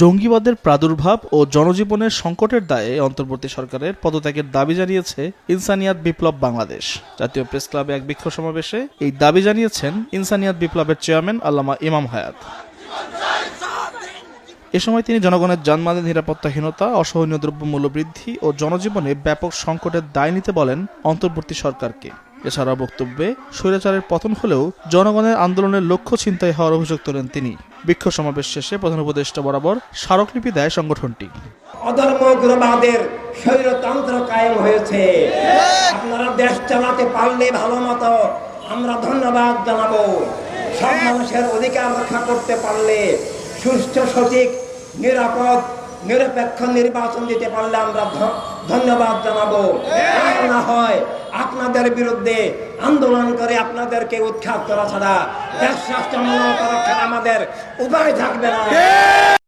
জঙ্গিবাদের প্রাদুর্ভাব ও জনজীবনের সংকটের দায়ে অন্তর্বর্তী সরকারের পদত্যাগের দাবি জানিয়েছে ইনসানিয়াত বিপ্লব বাংলাদেশ। জাতীয় প্রেস ক্লাবে এক বিক্ষোভ সমাবেশে এই দাবি জানিয়েছেন ইনসানিয়াত বিপ্লবের চেয়ারম্যান আল্লামা ইমাম হায়াত। এ সময় তিনি জনগণের যানমালের নিরাপত্তাহীনতা, অসহনীয় দ্রব্যমূল্য বৃদ্ধি ও জনজীবনে ব্যাপক সংকটের দায় নিতে বলেন অন্তর্বর্তী সরকারকে। এছাড়া বক্তব্যে স্বৈরাচারের পতন হলেও জনগণের আন্দোলনের লক্ষ্য ছিনতাই হওয়ার অভিযোগ তোলেন তিনি। বিক্ষোভ সমাবেশ শেষে প্রধান উপদেষ্টা বরাবর স্মারকলিপি দেয় সংগঠনটি। অধর্মগ্রবাদের স্বৈরতন্ত্র কায়েম হয়েছে। আপনারা দেশ চালাতে পারলে ভালো মতো আমরা ধন্যবাদ জানাব। সব মানুষের অধিকার রক্ষা করতে পারলে সুস্থ, সঠিক, নিরাপদ নিরপেক্ষ নির্বাচন দিতে পারলে আমরা ধন্যবাদ জানাব। না হয় আপনাদের বিরুদ্ধে আন্দোলন করে আপনাদেরকে উৎখাত করা ছাড়া দেশ রাষ্ট্র মনোরক্ষা আমাদের উপায় থাকবে না।